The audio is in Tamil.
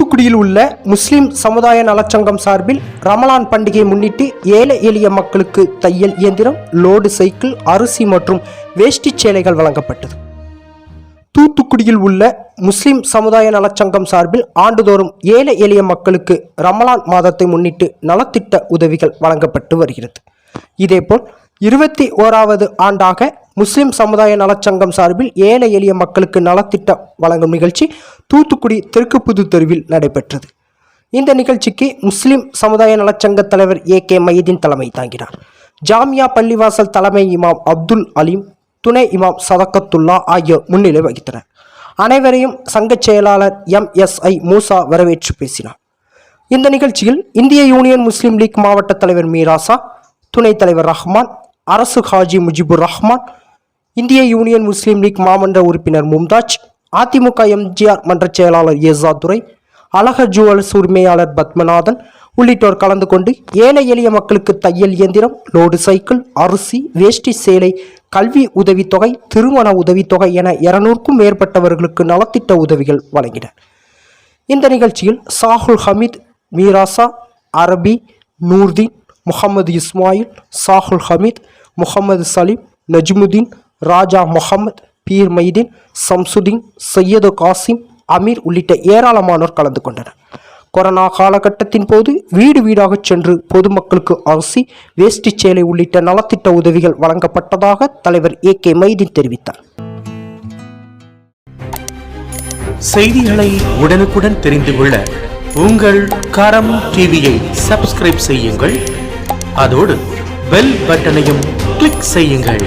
தூத்துக்குடியில் உள்ள முஸ்லிம் சமுதாய நலச்சங்கம் சார்பில் ரமலான் பண்டிகையை முன்னிட்டு ஏழை எளிய மக்களுக்கு தையல் இயந்திரம் லோடு சைக்கிள் அரிசி மற்றும் வேஷ்டி சேலைகள் வழங்கப்பட்டது. தூத்துக்குடியில் உள்ள முஸ்லிம் சமுதாய நலச்சங்கம் சார்பில் ஆண்டுதோறும் ஏழை எளிய மக்களுக்கு ரமலான் மாதத்தை முன்னிட்டு நலத்திட்ட உதவிகள் வழங்கப்பட்டு வருகிறது. இதேபோல் இருபத்தி ஓராவது ஆண்டாக முஸ்லிம் சமுதாய நலச்சங்கம் சார்பில் ஏழை எளிய மக்களுக்கு நலத்திட்டம் வழங்கும் நிகழ்ச்சி தூத்துக்குடி தெற்குப்புது தெருவில் நடைபெற்றது. இந்த நிகழ்ச்சிக்கு முஸ்லிம் சமுதாய நலச்சங்க தலைவர் ஏ கே மைதீன் தலைமை தாங்கினார். ஜாமியா பள்ளிவாசல் தலைமை இமாம் அப்துல் அலீம் துணை இமாம் சதக்கத்துல்லா ஆகியோர் முன்னிலை வகித்தனர். அனைவரையும் சங்கச் செயலாளர் எம் எஸ் ஐ மூசா வரவேற்று பேசினார். இந்த நிகழ்ச்சியில் இந்திய யூனியன் முஸ்லீம் லீக் மாவட்ட தலைவர் மீராசா துணைத் தலைவர் ரஹ்மான் அரசு ஹாஜி முஜிபுர் ரஹ்மான் இந்திய யூனியன் முஸ்லீம் லீக் மாமன்ற உறுப்பினர் மும்தாஜ் அதிமுக எம்ஜிஆர் மன்ற செயலாளர் ஏசாதுரை அழகர் ஜுவல்ஸ் உரிமையாளர் பத்மநாதன் உள்ளிட்டோர் கலந்து கொண்டு ஏழை எளிய மக்களுக்கு தையல் இயந்திரம் லோடு சைக்கிள் அரிசி வேஷ்டி சேலை கல்வி உதவித்தொகை திருமண உதவித்தொகை என இருநூறுக்கும் மேற்பட்டவர்களுக்கு நலத்திட்ட உதவிகள் வழங்கினர் இந்த நிகழ்ச்சியில் சாகுல் ஹமீத் மீராசா அரபி நூர்தீன் முகமது இஸ்மாயில் சாகுல் ஹமீத் முகமது சலீம் நஜ்முதீன் ராஜா முகமது பீர் மைதீன் சம்சுதீன் சையது காசிம் அமீர் உள்ளிட்ட ஏராளமானோர் கலந்து கொண்டனர். கொரோனா காலகட்டத்தின் போது வீடு வீடாக சென்று பொதுமக்களுக்கு அரிசி வேஷ்டி சேலை உள்ளிட்ட நலத்திட்ட உதவிகள் வழங்கப்பட்டதாக தலைவர் ஏ கே மைதீன் தெரிவித்தார். செய்திகளை உடனுக்குடன் தெரிந்து கொள்ள உங்கள் கரம் டிவியை சப்ஸ்கிரைப் செய்யுங்கள். அதோடு பெல் பட்டனையும் கிளிக் செய்யுங்கள்.